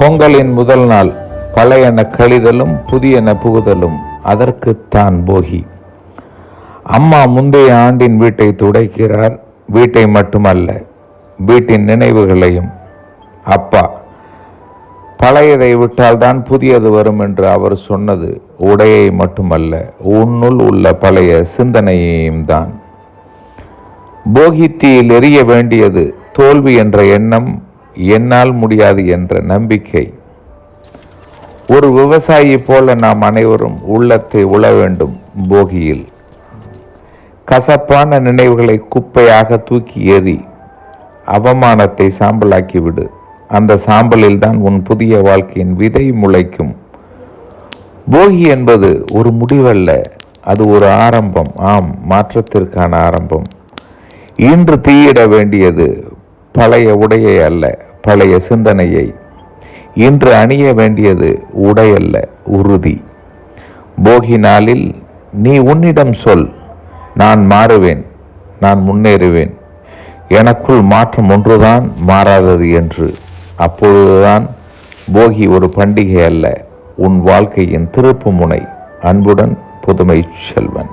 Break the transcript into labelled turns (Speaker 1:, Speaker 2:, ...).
Speaker 1: பொங்கலின் முதல் நாள் பழையன கழிதலும் புதியன புகுதலும் அதற்குத்தான் போகி. அம்மா முந்தைய ஆண்டின் வீட்டை துடைக்கிறார். வீட்டை மட்டுமல்ல வீட்டின் நினைவுகளையும். அப்பா பழையதை விட்டால்தான் புதியது வரும் என்று அவர் சொன்னது உடையை மட்டுமல்ல உன்னுள் உள்ள பழைய சிந்தனையையும் தான். போகித்தீயில் எரிய வேண்டியது தோல்வி என்ற எண்ணம் என்னால் முடியாது என்ற நம்பிக்கை. ஒரு விவசாயி போல நாம் அனைவரும் உள்ளத்தை உழ வேண்டும் போகியில். கசப்பான நினைவுகளை குப்பையாக தூக்கி ஏறி அவமானத்தை சாம்பலாக்கிவிடு. அந்த சாம்பலில் தான் உன் புதிய வாழ்க்கையின் விதை முளைக்கும். போகி என்பது ஒரு முடிவல்ல அது ஒரு ஆரம்பம். ஆம் மாற்றத்திற்கான ஆரம்பம். இன்று தீயிட வேண்டியது பழைய உடையை அல்ல. பழைய சிந்தனையை. இன்று அணிய வேண்டியது உடையல்ல உறுதி. போகி நாளில் நீ உன்னிடம் சொல் நான் மாறுவேன் நான் முன்னேறுவேன். எனக்குள் மாற்றம் ஒன்றுதான் மாறாதது என்று. அப்பொழுதுதான் போகி ஒரு பண்டிகை அல்ல உன் வாழ்க்கையின் திருப்பு முனை. அன்புடன் புதுமை செல்வன்.